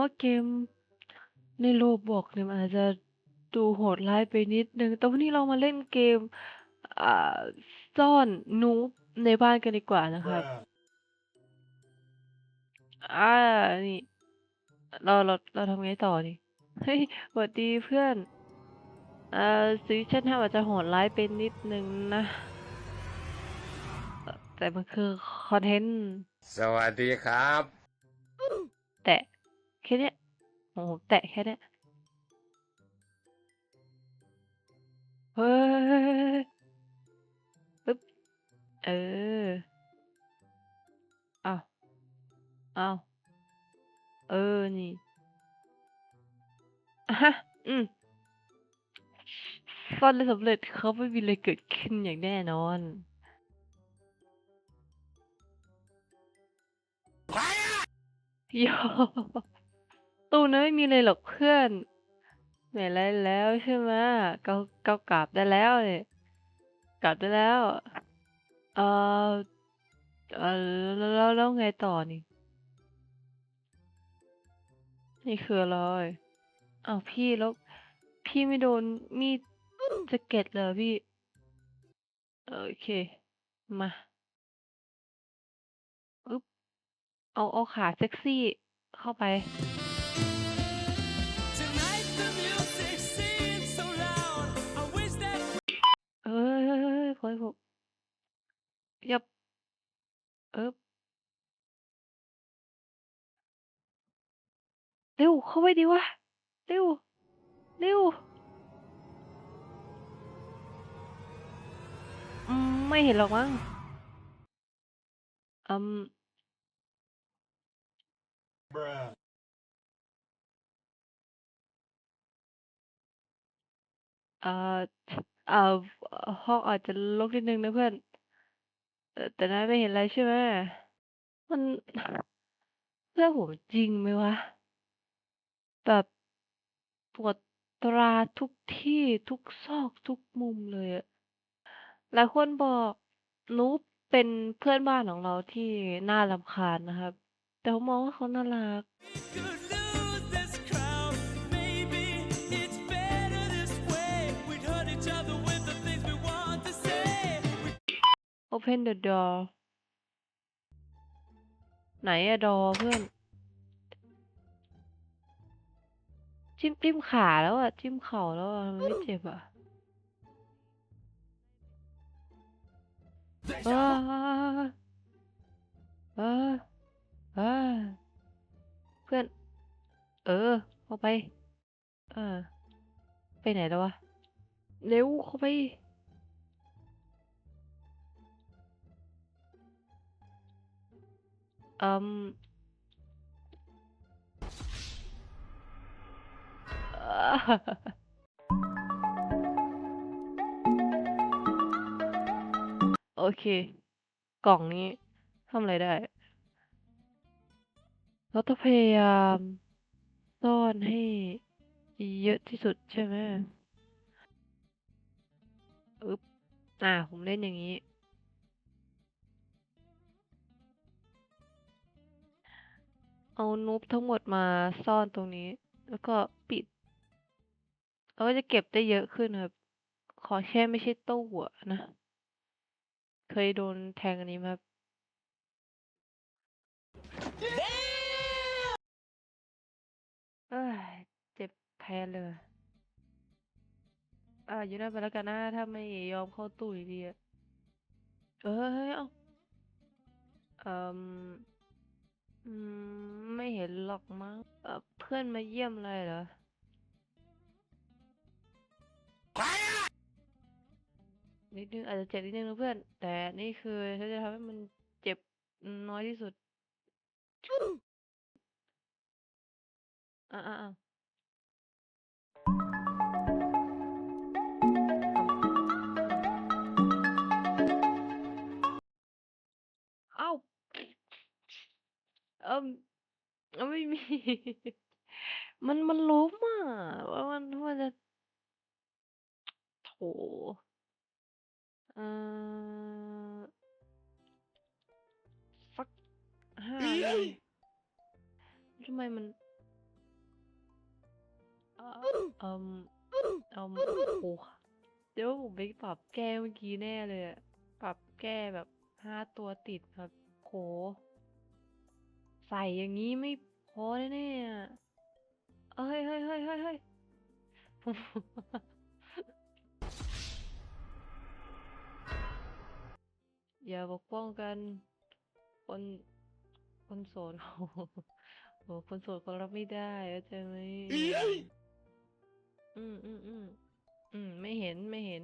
ว่าเกมในโรบอกเนี่ยมันอาจจะดูโหดร้ายไปนิดนึง แต่วันนี้เรามาเล่นเกมอ่าซ่อนนูบในบ้านกันดีกว่านะครับอ่า นี่ เราเราเราทำไงต่อนี่เฮ้ยสวัสดีเพื่อนเอ่อซีชั่นห้าอาจจะโหดร้ายไปนิดนึงนะเอ่อแต่มันคือคอนเทนต์ สวัสดีครับ แตะแค่เนี้ย โอ้โหแตะแค่เนี้ยเฮ้ยปึ๊บ เออ เอาวอ้าเออ นี่ฮะ อืมซ่อนได้สำเร็จเขาไม่มีอะไรเกิดขึ้นอย่างแน่นอนโย ตู้นั้นไม่มีเลยหรอกเพื่อนไม่อะไรแล้วใช่ไหมเกาเกากราบได้แล้วเนี่ยกราบได้แล้ว เอ่อเอ่อแล้วแล้วแล้วไงต่อนี่ นี่คืออะไรอ้าวพี่แล้วพี่ไม่โดนมีดสะเก็ดเลยพี่ โอเค มาอึ๊บเอาเอาขาเซ็กซี่เข้าไป เร็วเข้าไปดีวะเร็วเร็วอืมไม่เห็นหรอกมั้งอืมเอ่อเอ่อห้องอาจจะรกนิดนึงนะเพื่อน แต่นายไม่เห็นอะไรใช่ไหมมันเพื่อนผมจริงไหมวะ แบบตรวจตราทุกที่ทุกซอกทุกมุมเลยอะ หลายคนบอกนูบเป็นเพื่อนบ้านของเราที่น่ารำคาญนะครับ แต่ผมมองว่าเขาน่ารัก We could lose this crowd. Maybe it's better this way. We'd hurt each other with the things we want to say. We Open the door ไหนอะดอเพื่อน จิ้มจิ้มขาแล้วอะจิ้มเข่าแล้วอะทำไมไม่เจ็บอะอ้าอ้าอ้าเพื่อน เออเข้าไป เออ ไปไหนแล้ววะ เร็วเข้าไป อืม โอเค กล่องนี้ทำอะไรได้ เราต้องพยายามซ่อนให้เยอะที่สุดใช่ไหมอึ๊บอ่า ผมเล่นอย่างนี้ เอานูบทั้งหมดมาซ่อนตรงนี้ แล้วก็ปิด เราก็จะเก็บได้เยอะขึ้นครับ ขอแค่ไม่ใช่ตู้อะนะ เคยโดนแทงอันนี้มครับเอ้ยเจ็บแทนเลย อ่าอยู่นั่นไปแล้วกันนะ ถ้าไม่ยอมเข้าตู้ดีอะเอ้ยเอาเอ่มอืมไม่เห็นหรอกมั้งเออเพื่อนมาเยี่ยมอะไรเหรอ นิดนึงอาจจะเจ็บนิดนึงนะเพื่อน แต่นี่คือฉันจะทำให้มันเจ็บน้อยที่สุดอ่าอ่าอ่เอ้าเอิ่มเอ้าไม่มี มันมันล้มอะว่ามันว่าจะ เอ่อสักห้านาทีทำไมมัน เอ่อเอิ่มเอิ่มโอ้เดี๋ยวผมไปปรับแก้เมื่อกี้แน่เลยอะปรับแก้แบบห้าตัวติดครับโหใส่อย่างนี้ไม่พอแน่ๆอะเอ้ยเฮ้ยเฮ้ยเฮ้ยเฮ้ย อย่าปกป้องกัน คนคนโสดเขาโอ้คนโสดเขารับไม่ได้เข้าใจไหมอืมอืมอืมอืม ไม่เห็นไม่เห็น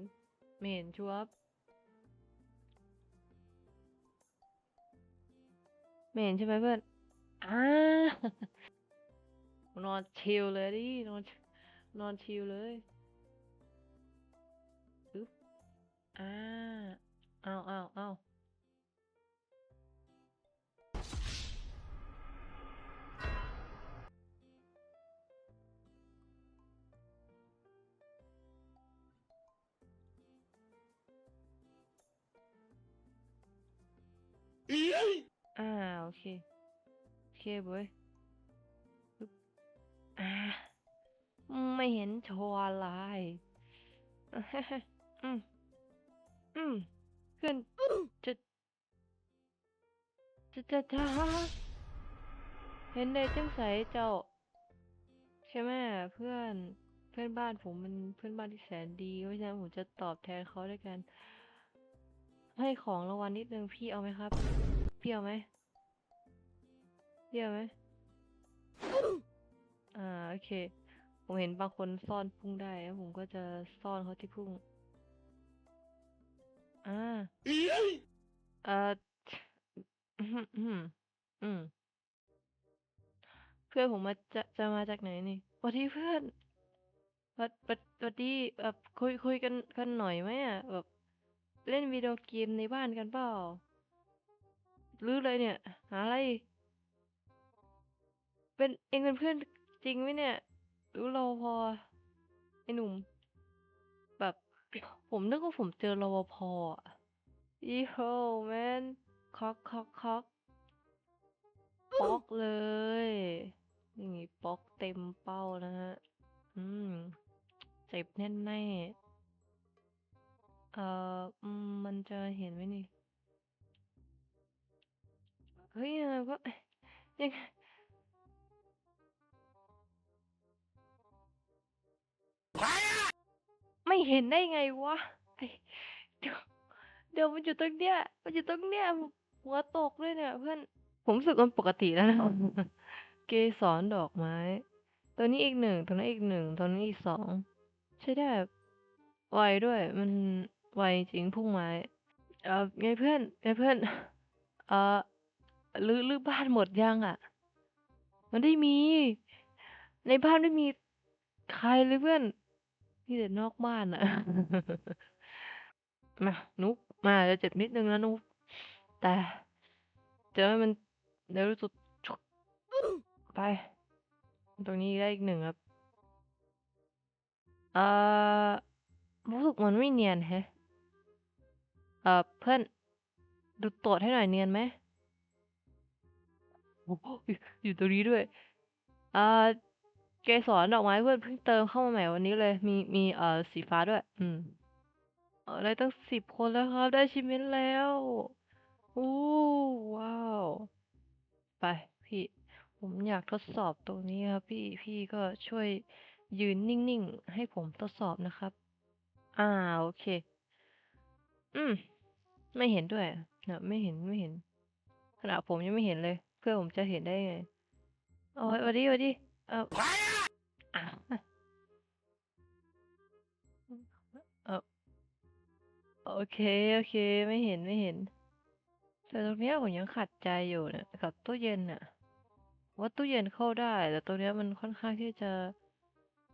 ไม่เห็นชัวร์ไม่เห็นใช่ไหมเพื่อนอ่านอนชิลเลยดิ นอน นอนชิลเลยปึ๊บอ่าเอาเอาเอา อ่าโอเคโอเคเว้ยปึ๊บอ่าไม่เห็นโชว์ไรอืมอืมเพื่อนจะจะจะจะเห็นได้จังใสเจ้า ใช่ไหมเพื่อนเพื่อนบ้านผมมันเพื่อนบ้านที่แสนดีเพราะฉะนั้นผมจะตอบแทนเขาด้วยกัน ให้ของรางวัลนิดนึงพี่เอาไหมครับ พี่เอาไหมพี่เอาไหมอ่าโอเค ผมเห็นบางคนซ่อนพุ่งได้แล้วผมก็จะซ่อนเขาที่พุ่ง อ่าเอ่ออืมอืมอืมเพื่อนผมมาจะจะมาจากไหนนี่สวัสดีเพื่อนวัสสวัสสวัสดีแบบคุยคุยกันกันหน่อยไหมอะแบบ เล่นวิดีโอเกมในบ้านกันเปล่าหรืออะไรเนี่ย หาอะไร เป็นเองเป็นเพื่อนจริงไหมเนี่ยหรือรปภไอหนุ่ม แบบ ผมนึกว่าผมเจอรปภอะอีโหแมนคอกคอกคอกป๊อกเลยนี่ป๊อกเต็มเป้านะฮะ อืม เจ็บแน่แน่ เอ่ออืมมันจะเห็นไหมนี่ เฮ้ยยังไงก็ยังไงไม่เห็นได้ไงวะไอ้เดี๋ยวเดี๋ยวมันอยู่ตรงเนี้ย มันอยู่ตรงเนี้ยหัวตกเลยเนี่ย เพื่อนผมรู้สึกมันปกติแล้วนะเกสรดอกไม้ ตัวนี้อีกหนึ่งตัวนั้นอีกหนึ่งตัวนี้อีกสองใช้ได้แบบไวด้วยมัน ไวจริงพุ่งไม้ เออไงเพื่อนไงเพื่อน เออรื้อรื้อบ้านหมดยังอะ มันได้มี ในบ้านไม่มีใครเลยเพื่อนมีแต่นอกบ้านอะ มา นุกมาจะเจ็บนิดนึงนะนุกแต่จะให้มันเร็วที่สุดชุบไป ตรงนี้ได้อีกหนึ่งครับ เอ่อรู้สึกมันไม่เนียนแฮะ เอ่อเพื่อน ดูตรวจให้หน่อยเนียนไหมโอ้โหอยู่อยู่ตรงนี้ด้วยอ่าเกสรดอกไม้เพื่อนเพิ่งเติมเข้ามาใหม่วันนี้เลย มีมีเอ่อสีฟ้าด้วย อืมเออได้ตั้งสิบคนแล้วครับ ได้ชิมเมนแล้วโอ้ว้าว ไปพี่ ผมอยากทดสอบตรงนี้ครับ พี่พี่ก็ช่วยยืนนิ่ง ๆ ให้ผมทดสอบนะครับ อ่า โอเค อืม ไม่เห็นด้วยเนี่ยไม่เห็นไม่เห็นขนาดผมยังไม่เห็นเลย เพื่อนผมจะเห็นได้ไงโอ้ยสวัสดีสวัสดีเอออะเออโอเค โอเค ไม่เห็นไม่เห็น แต่ตรงเนี้ยผมยังขัดใจอยู่เนี่ยกับตู้เย็นน่ะว่าตู้เย็นเข้าได้ แต่ตรงเนี้ยมันค่อนข้างที่จะ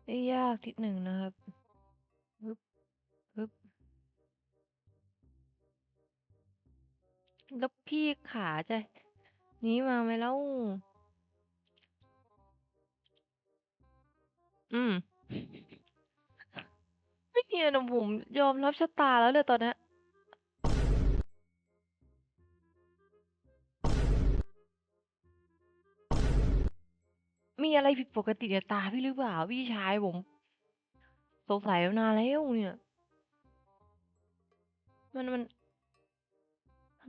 ได้ยากนิดหนึ่งนะครับปึ๊บปึ๊บ แล้วพี่ขาจะหนี้มาไหมเล่าอืม ไม่เนียนะผมยอมรับชะตาแล้วเลยตอนเนี้ยมีอะไรผิดปกติในตาพี่หรือเปล่าพี่ชายผม สงสัยมานานแล้วเนี่ย มันมัน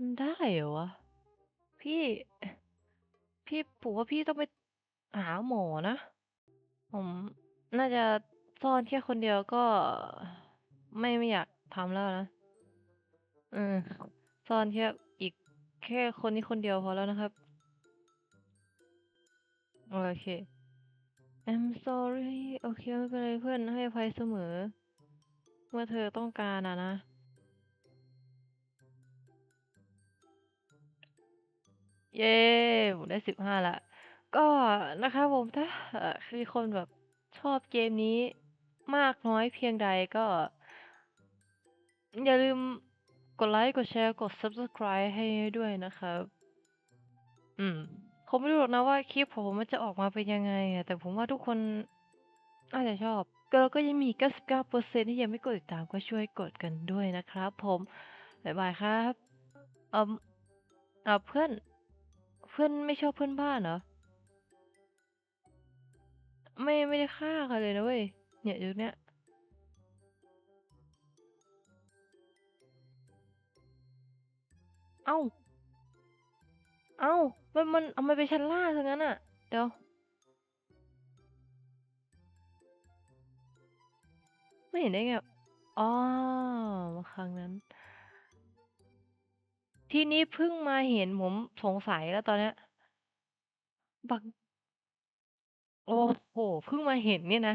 มันได้เหรอวะ พี่ พี่ผมว่าพี่ต้องไปหาหมอนะ ผมน่าจะซ่อนแค่คนเดียวก็ไม่ไม่อยากทำแล้วนะเออซ่อนแค่อีกแค่คนนี้คนเดียวพอแล้วนะครับ โอเค I'm sorry โอเคไม่เป็นไรเพื่อนให้อภัยเสมอ เมื่อเธอต้องการอะนะ เย้ผมได้สิบห้าละ ก็นะครับผมถ้าเอ่อคนแบบชอบเกมนี้มากน้อยเพียงใดก็ อย่าลืมกดไลค์ กดแชร์ กด subscribe ให้ด้วยนะครับ อืม ผมไม่รู้หรอกนะว่าคลิปผมมันจะออกมาเป็นยังไงอะแต่ผมว่าทุกคนน่าจะชอบก็แล้วก็ยังมี 99%ที่ยังไม่กดติดตามก็ช่วยกดกันด้วยนะครับผม บ๊ายบายครับ เอ่อเอ่อเพื่อน เพื่อนไม่ชอบเพื่อนบ้านเหรอ ไม่ไม่ได้ฆ่าใครเลยนะเว้ย เนี่ยยู่เนี้ยเอ้า เอ้า มันมันเอามันไปชั้นล่างซะงั้นอะ เดี๋ยว ไม่เห็นได้ไง อ๋อครั้งนั้น ทีนี้เพิ่งมาเห็นผมสงสัยแล้วตอนเนี้ย บัก โอ้โห เพิ่งมาเห็นเนี่ยนะ